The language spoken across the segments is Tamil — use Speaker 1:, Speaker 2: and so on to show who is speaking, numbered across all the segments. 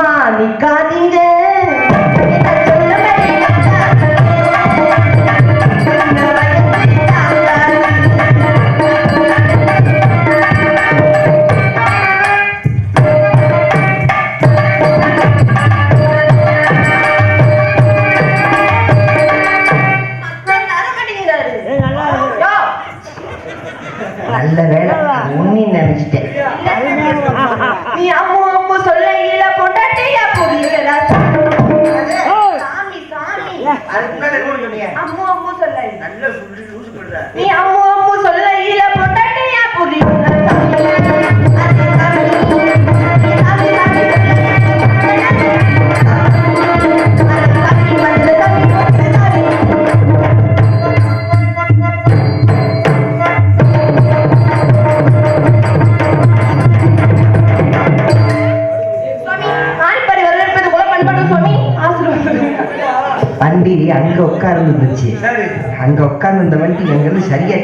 Speaker 1: அம்மா நிக்காதீங்க என்ன
Speaker 2: அதுக்கு மேல என்ன சொன்னீங்க?
Speaker 1: அம்மு அம்மு சொல்ல
Speaker 2: நல்ல சொல்லி லூசு பண்ற
Speaker 1: நீ அம்மு அம்மு சொல்ல பொண்டாட்டியா புரியல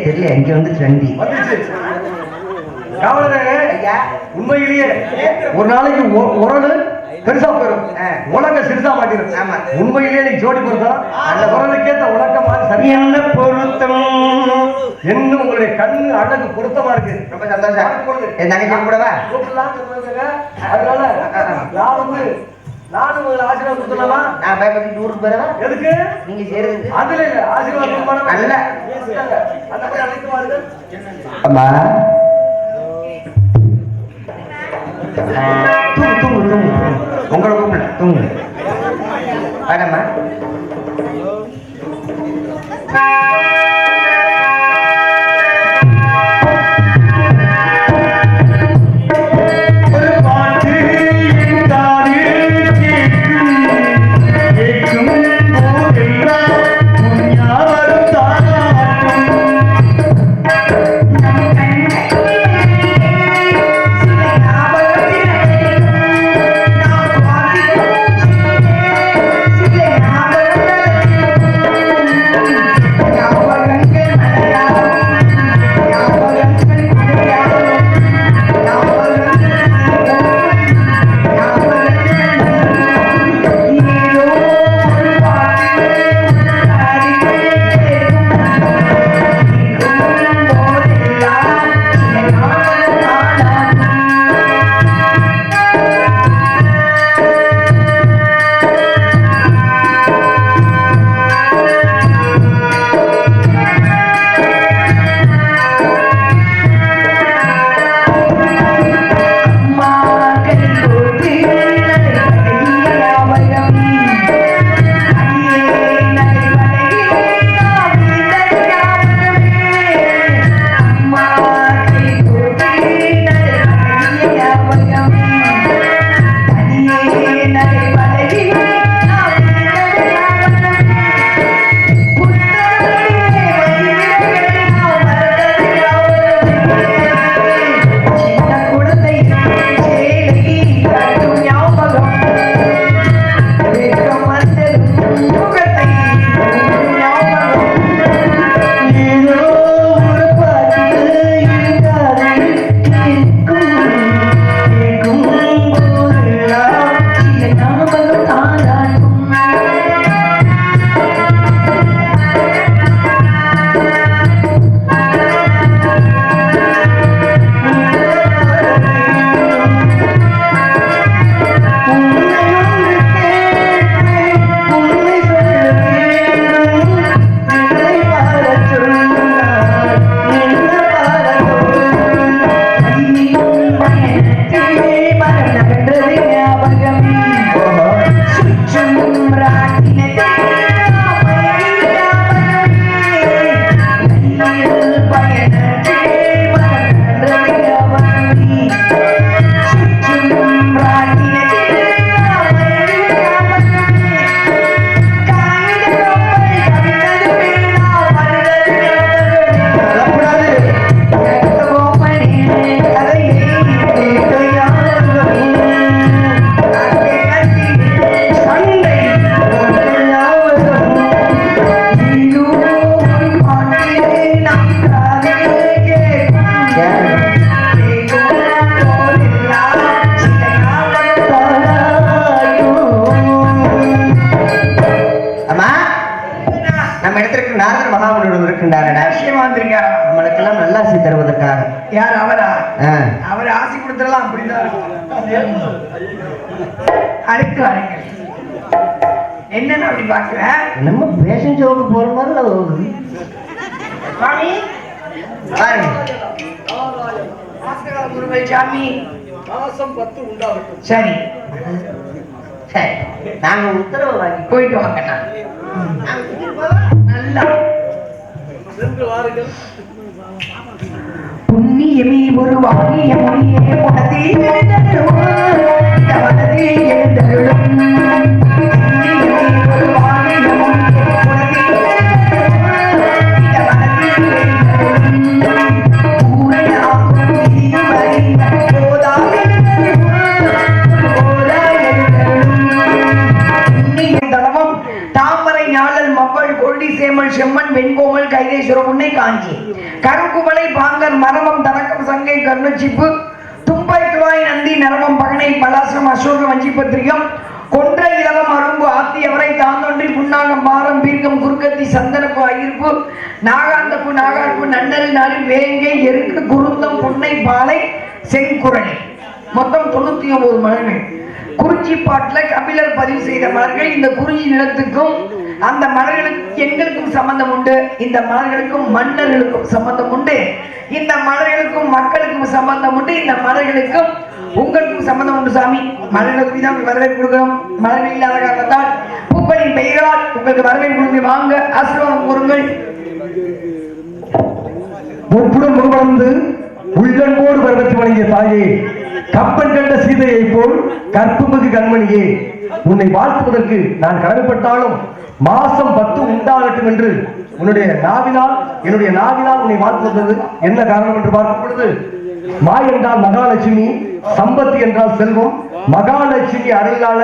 Speaker 3: தெரியல எங்க
Speaker 2: காவலரே
Speaker 3: ஐயா.
Speaker 2: உண்மையிலேயே ஒரு நாளைக்கு உரலு பெருசா போயிடும். உலக சிறுசா மாட்டிடும்
Speaker 3: ஆமா.
Speaker 2: உண்மையிலேயே நீ ஜோடி பொருத்தம் அந்த உரலுக்கேத்த உலகம் மாதிரி சரியா
Speaker 3: என்ன பொருத்தம்.
Speaker 2: இன்னும் உங்களுடைய கண்ணு அழகு பொருத்தமா இருக்கு.
Speaker 3: ரொம்ப சந்தோஷம். என் தங்கச்சி கூடவா?
Speaker 2: கூப்பிடலாம்னு சொல்றாங்க. அதனால நான் வந்து நானும் உங்களுக்கு ஆசீர்வாதம் கொடுத்துடலாமா?
Speaker 3: நான் பயப்பட்டு ஊருக்கு போறவா
Speaker 2: எதுக்கு?
Speaker 3: நீங்க செய்யறது.
Speaker 2: அதுல இல்ல ஆசீர்வாதம் பண்ண
Speaker 3: நல்ல.
Speaker 2: அந்த மாதிரி அழைத்து வாருங்கள்.
Speaker 3: அம்மா. தூங்கு தூங்கு தூங்கு. உங்களை கூப்பிடல தூங்கு. வேணாம்மா
Speaker 4: இருக்கின்றாரடா
Speaker 3: விஷயமா வந்திருக்காரா
Speaker 4: நம்மளுக்கெல்லாம் நல்லாசி தருவதற்காக.
Speaker 3: யார் அவரா. அவர் ஆசி கொடுத்துடலாம் அப்படிதான். இருக்கும் வாருங்கள். என்னன்னு அப்படி பாக்குற
Speaker 4: நம்ம பேஷன் ஷோவுக்கு போற மாதிரி பாருங்க
Speaker 3: சாமி.
Speaker 5: மாசம் பத்து உண்டாகட்டும்.
Speaker 3: சரி.
Speaker 4: சரி. நாங்க உத்தரவு வாங்கி
Speaker 3: போயிட்டு வாங்கண்ணா நல்லா. புண்ணியமே ஒரு வாரியமே மொழியே காஞ்சி கருக்குமலை பாங்கர் மரமம் தனக்கம் சங்கை கருணச்சிப்பு தும்பை துவாய் நந்தி நரமம் பகனை பலாசிரம் அசோக வஞ்சிபத்திரிகம் கொன்ற இலவம் அரும்பு ஆத்தி அவரை தாந்தொன்றி புன்னாகம் பாரம் பீர்க்கம் குறுக்கத்தி சந்தனப்பு அயிர்ப்பு நாகாந்தப்பு நாகார்ப்பு நன்னல் நாளி வேங்கை எருக்கு குருந்தம் புன்னை பாலை செங்குரணி மொத்தம் தொண்ணூத்தி ஒன்பது மலர்கள் குறிஞ்சி பாட்டுல கபிலர் பதிவு செய்த மலர்கள் இந்த குறிஞ்சி நிலத்துக்கும் அந்த மலர்களுக்கு எங்களுக்கும் சம்பந்தம் உண்டு. இந்த மலர்களுக்கும் மன்னர்களுக்கும் சம்பந்தம் உண்டு. இந்த மலர்களுக்கும் மக்களுக்கும் சம்பந்தம் உண்டு. இந்த மலர்களுக்கும் உங்களுக்கும் சம்பந்தம் உண்டு சாமி. மலர்களுக்கு தான் வரவேற்பு கொடுக்கிறோம். மலர்கள் இல்லாத காரணத்தால் பூக்களின் பெயரால் உங்களுக்கு வரவேற்பு கொடுத்து வாங்க. ஆசீர்வாதம் கூறுங்கள்
Speaker 2: முப்புடன் முன்வந்து உள்ளன்போடு வரவேற்று வழங்கிய தாயே கப்பன் கண்ட சீதையை போல் கற்புமதி கண்மணியே உன்னை வாழ்த்துவதற்கு நான் கடமைப்பட்டாலும் மாசம் பத்து உண்டாகட்டும் என்று உன்னுடைய நாவினால் என்னுடைய நாவினால் உன்னை வாழ்த்துவது என்ன காரணம் என்று பார்க்கும் பொழுது மாய் என்றால் மகாலட்சுமி சம்பத்து என்றால் செல்வம். மகாலட்சுமி அருளால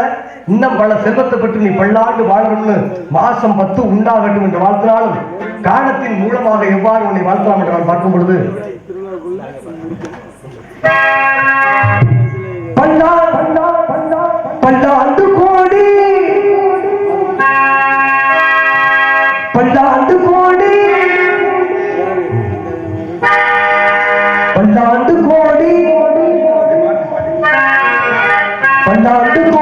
Speaker 2: இன்னும் பல செல்வத்தை பற்றி நீ பல்லாண்டு வாழணும்னு மாசம் பத்து உண்டாகட்டும் என்று வாழ்த்தினாலும் காலத்தின் மூலமாக எவ்வாறு உன்னை வாழ்த்தலாம் என்று நான் பார்க்கும் பொழுது பல்லாண்டு கோடி. பல்லாண்டு கோடி.